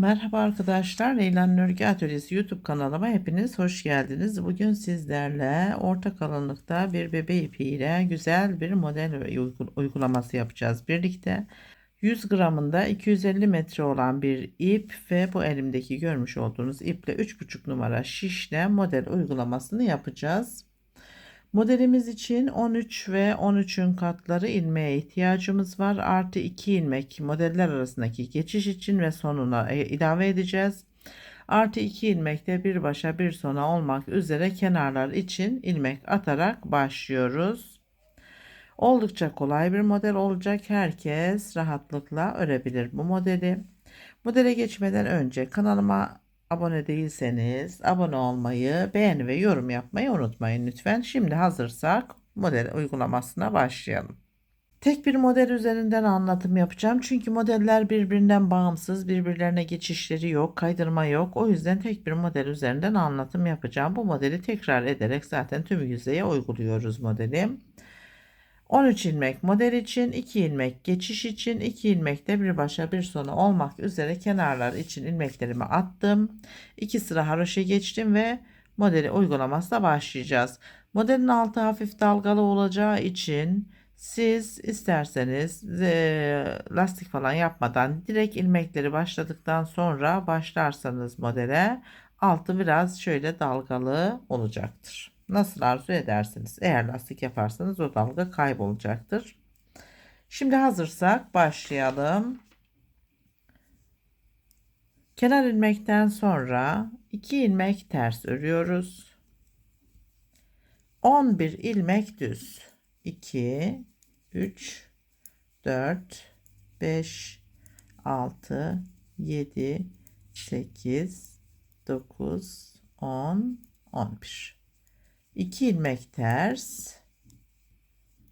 Merhaba arkadaşlar, Leylan Örgü Atölyesi YouTube kanalıma hepiniz hoş geldiniz. Bugün sizlerle orta kalınlıkta bir bebe ipi ile güzel bir model uygul- uygulaması yapacağız birlikte. 100 gramında 250 metre olan bir ip ve bu elimdeki görmüş olduğunuz iple 3,5 numara şişle model uygulamasını yapacağız. Modelimiz için 13 ve 13'ün katları ilmeğe ihtiyacımız var. Artı 2 ilmek modeller arasındaki geçiş için ve sonuna e, ilave edeceğiz. Artı 2 ilmek de bir başa bir sona olmak üzere kenarlar için ilmek atarak başlıyoruz. Oldukça kolay bir model olacak. Herkes rahatlıkla örebilir bu modeli. Modele geçmeden önce kanalıma abone değilseniz abone olmayı, beğeni ve yorum yapmayı unutmayın lütfen. Şimdi hazırsak model uygulamasına başlayalım. Tek bir model üzerinden anlatım yapacağım. Çünkü modeller birbirinden bağımsız, birbirlerine geçişleri yok, kaydırma yok. O yüzden tek bir model üzerinden anlatım yapacağım. Bu modeli tekrar ederek zaten tüm yüzeye uyguluyoruz modeli. 13 ilmek model için 2 ilmek geçiş için 2 ilmek de bir başa bir sona olmak üzere kenarlar için ilmeklerimi attım. 2 sıra haroşa geçtim ve modeli uygulamasına başlayacağız. Modelin altı hafif dalgalı olacağı için siz isterseniz e, lastik falan yapmadan direkt ilmekleri başladıktan sonra başlarsanız modele altı biraz şöyle dalgalı olacaktır. Nasıl arzu edersiniz? Eğer lastik yaparsanız o dalga kaybolacaktır. Şimdi hazırsak başlayalım. Kenar ilmekten sonra 2 ilmek ters örüyoruz. 11 ilmek düz. 2 3 4 5 6 7 8 9 10 11 2 ilmek ters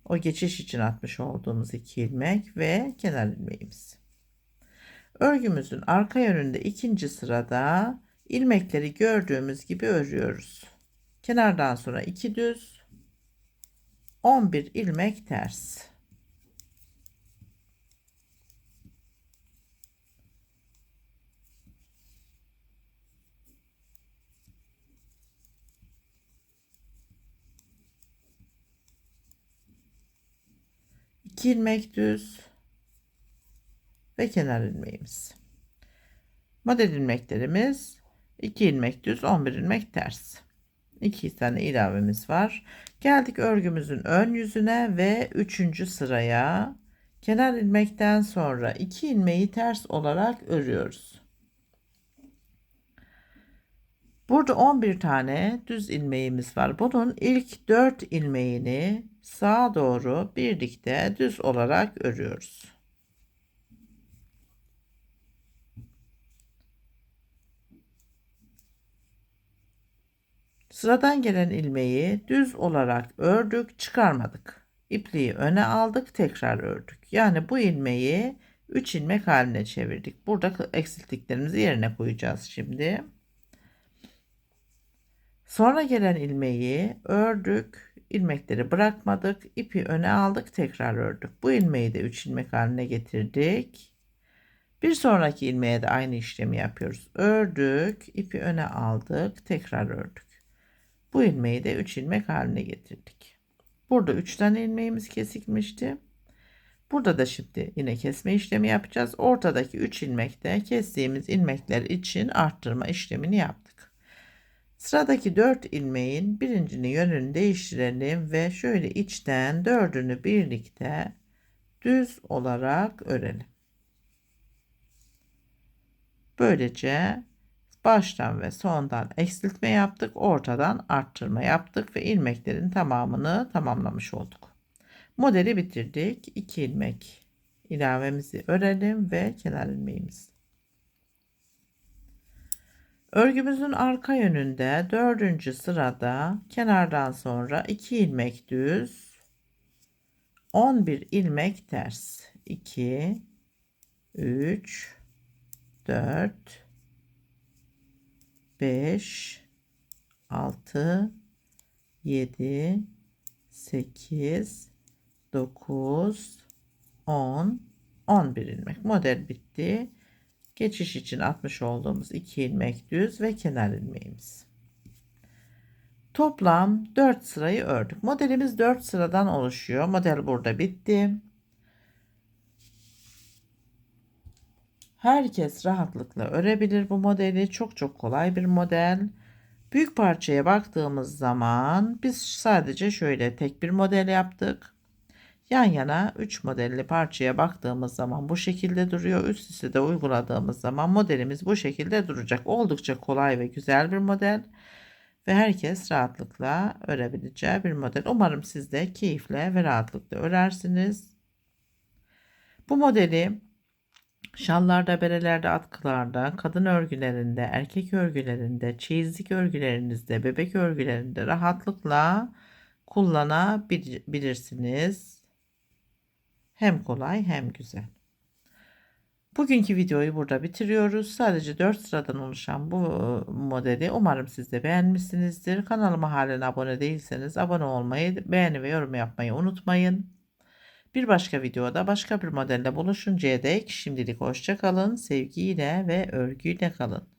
o geçiş için atmış olduğumuz 2 ilmek ve kenar ilmeğimiz. Örgümüzün arka yönünde ikinci sırada ilmekleri gördüğümüz gibi örüyoruz. Kenardan sonra 2 düz 11 ilmek ters. İki ilmek düz ve kenar ilmeğimiz. Model ilmeklerimiz 2 ilmek düz 11 ilmek ters. 2 tane ilavemiz var. Geldik örgümüzün ön yüzüne ve 3. sıraya kenar ilmekten sonra 2 ilmeği ters olarak örüyoruz. Burada 11 tane düz ilmeğimiz var. Bunun ilk 4 ilmeğini sağa doğru birlikte düz olarak örüyoruz. Sıradan gelen ilmeği düz olarak ördük, çıkarmadık. İpliği öne aldık, tekrar ördük. Yani bu ilmeği 3 ilmek haline çevirdik. Burada eksilttiklerimizi yerine koyacağız şimdi. Sonra gelen ilmeği ördük, ilmekleri bırakmadık, ipi öne aldık, tekrar ördük. Bu ilmeği de 3 ilmek haline getirdik. Bir sonraki ilmeğe de aynı işlemi yapıyoruz. Ördük, ipi öne aldık, tekrar ördük. Bu ilmeği de 3 ilmek haline getirdik. Burada 3 tane ilmeğimiz kesikmişti. Burada da şimdi yine kesme işlemi yapacağız. Ortadaki 3 ilmekte kestiğimiz ilmekler için arttırma işlemini yaptık. Sıradaki 4 ilmeğin birincinin yönünü değiştirelim ve şöyle içten dördünü birlikte düz olarak örelim. Böylece baştan ve sondan eksiltme yaptık. Ortadan arttırma yaptık ve ilmeklerin tamamını tamamlamış olduk. Modeli bitirdik. 2 ilmek ilavemizi örelim ve kenar ilmeğimiz. Örgümüzün arka yönünde dördüncü sırada kenardan sonra 2 ilmek düz 11 ilmek ters. 2 3 4 5 6 7 8 9 10 11 ilmek. Model bitti Geçiş için atmış olduğumuz 2 ilmek düz ve kenar ilmeğimiz. Toplam 4 sırayı ördük. Modelimiz 4 sıradan oluşuyor. Model burada bitti. Herkes rahatlıkla örebilir bu modeli. Çok çok kolay bir model. Büyük parçaya baktığımız zaman biz sadece şöyle tek bir model yaptık. Yan yana 3 modelli parçaya baktığımız zaman bu şekilde duruyor. Üst üste de uyguladığımız zaman modelimiz bu şekilde duracak. Oldukça kolay ve güzel bir model. Ve herkes rahatlıkla örebileceği bir model. Umarım siz de keyifle ve rahatlıkla örersiniz. Bu modeli şallarda, berelerde, atkılarda, kadın örgülerinde, erkek örgülerinde, çeyizlik örgülerinizde, bebek örgülerinde rahatlıkla kullanabilirsiniz. Hem kolay hem güzel. Bugünkü videoyu burada bitiriyoruz. Sadece 4 sıradan oluşan bu modeli umarım siz de beğenmişsinizdir. Kanalıma halen abone değilseniz abone olmayı, beğeni ve yorum yapmayı unutmayın. Bir başka videoda başka bir modelle buluşuncaya dek şimdilik hoşça kalın, sevgiyle ve örgüyle kalın.